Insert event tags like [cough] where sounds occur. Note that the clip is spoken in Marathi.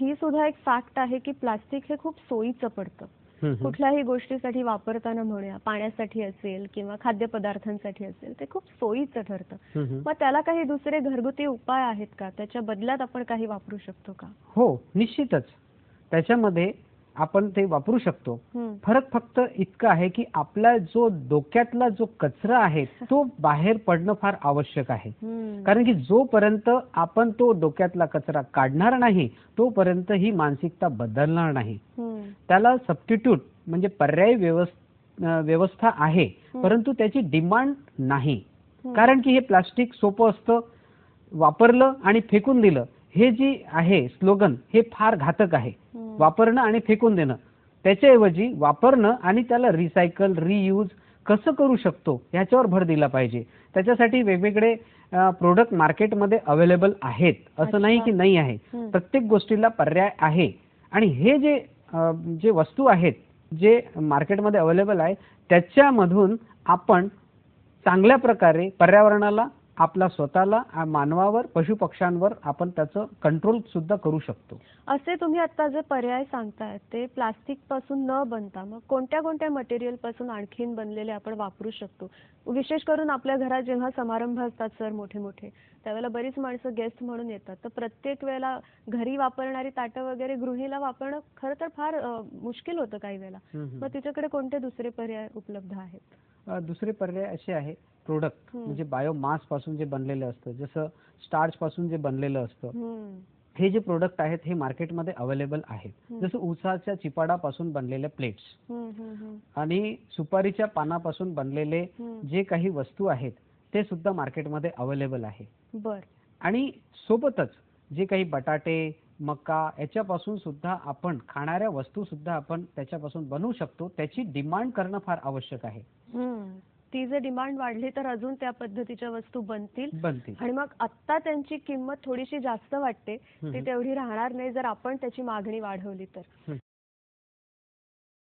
ही सुद्धा एक फॅक्ट आहे की प्लास्टिक हे खूप सोयीचं पडतं. कुठल्याही गोष्टीसाठी वापरताना म्हणूया पाण्यासाठी असेल किंवा खाद्यपदार्थांसाठी असेल ते खूप सोयीचं ठरतं. मग त्याला काही दुसरे घरगुती उपाय आहेत का? त्याच्या बदल्यात आपण काही वापरू शकतो का? हो निश्चितच. त्याच्यामध्ये आपण ते वापरू शकतो. फरक फक्त इतका आहे की आपला जो डोक्यातला जो कचरा आहे [laughs] तो बाहेर पडणं फार आवश्यक आहे. कारण की जोपर्यंत आपण तो डोक्यातला कचरा काढणार नाही तोपर्यंत ही मानसिकता बदलणार नाही. त्याला सबस्टिट्यूट म्हणजे पर्यायी व्यवस्था आहे. परंतु त्याची डिमांड नाही. कारण की हे प्लास्टिक सोपं असतं वापरलं आणि फेकून दिलं हे जी आहे स्लोगन हे फार घातक आहे. वापरणं आणि फेकून देणं. त्याच्याऐवजी वापरणं आणि त्याला रिसायकल रियूज कसं करू शकतो ह्याच्यावर भर दिला पाहिजे. त्याच्यासाठी वेगवेगळे प्रोडक्ट मार्केटमध्ये अवेलेबल आहेत. असं नाही की. नाही आहे. प्रत्येक गोष्टीला पर्याय आहे. आणि हे जे जे वस्तू आहेत जे मार्केटमध्ये अवेलेबल आहे त्याच्यामधून आपण चांगल्या प्रकारे पर्यावरणाला आपला स्वतःला आ- मानवावर पशुपक्ष्यांवर आपण त्याचं कंट्रोल सुद्धा करू शकतो. असे तुम्ही आता जे पर्याय सांगताय ते प्लास्टिकपासून न बनता मग कोणत्या कोणत्या मटेरियलपासून आणखीन बनलेले आपण वापरू शकतो? विशेष करून आपल्या घरात जेव्हा समारंभ असतात सर मोठे मोठे त्यावेळेला बरीच माणसं गेस्ट म्हणून येतात. तर प्रत्येक वेळेला घरी वापरणारी ताटं वगैरे गृहिणीला वापरणं खरं तर फार अ, मुश्किल होतं काही वेळेला. मग तिच्याकडे कोणते दुसरे पर्याय उपलब्ध आहेत? दुसरे पर्याय असे आहे प्रोडक्ट. म्हणजे बायोमासपासून जे बनलेलं असतं जसं स्टार्च पासून जे बनलेलं असतं. हे जे प्रोडक्ट आहेत हे मार्केटमध्ये अवेलेबल आहेत. जसं उसाच्या चिपाडापासून बनलेल्या प्लेट्स. आणि सुपारीच्या पानापासून बनलेले. जे काही वस्तू आहेत ते सुद्धा मार्केटमध्ये अवेलेबल आहे बर आणि सोबतच जे काही बटाटे मका याच्यापासून सुद्धा आपण खाणाऱ्या वस्तू सुद्धा आपण त्याच्यापासून बनवू शकतो त्याची डिमांड करणं फार आवश्यक आहे. ती जर डिमांड वाढली तर अजून त्या पद्धतीच्या वस्तू बनतील बनतील आणि मग आत्ता त्यांची किंमत थोडीशी जास्त वाटते ती. तेवढी राहणार नाही जर आपण त्याची मागणी वाढवली तर.